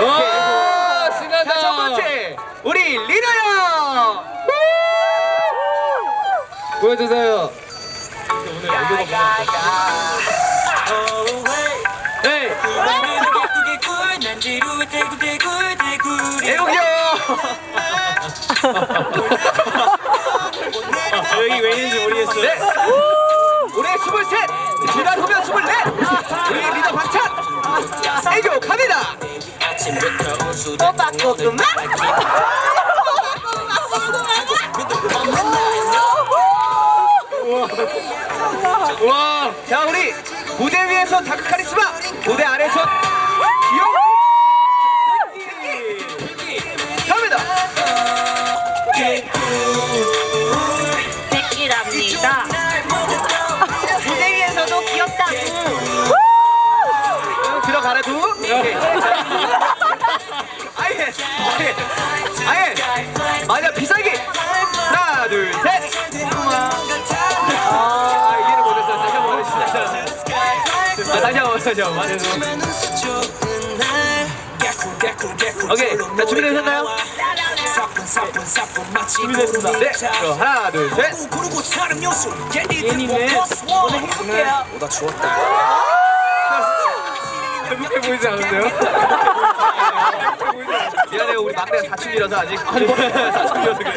오, 신난다. 자, 첫 번째 우리 리노 형. 보여주세요. 네, 애국 형. 아, 여기 왜 있는지 모르겠어요. 네. 우리 23 지난 후면 24 와, 자 우리 무대 위에서 다크 카리스마, 무대 아래서 귀여운 갑니다. 백기랍니다. 무대 위에서도 귀엽다고. 들어가라도. 아예, 아예. 맞아 비싸게. 하나, 둘, 셋. 아, 이해를 못했어. 다시 한번 해주시죠. 아, 다시 한번, 다시 한번. 오케이, 자 준비되셨나요? 준비됐습니다. 네, 그럼 하나, 둘, 셋. 예님은 오늘 행복해요. 행복해 보이지 않은데요? 미안해요, 우리 막내가 사춘기라서 아직 사춘기라서 그래.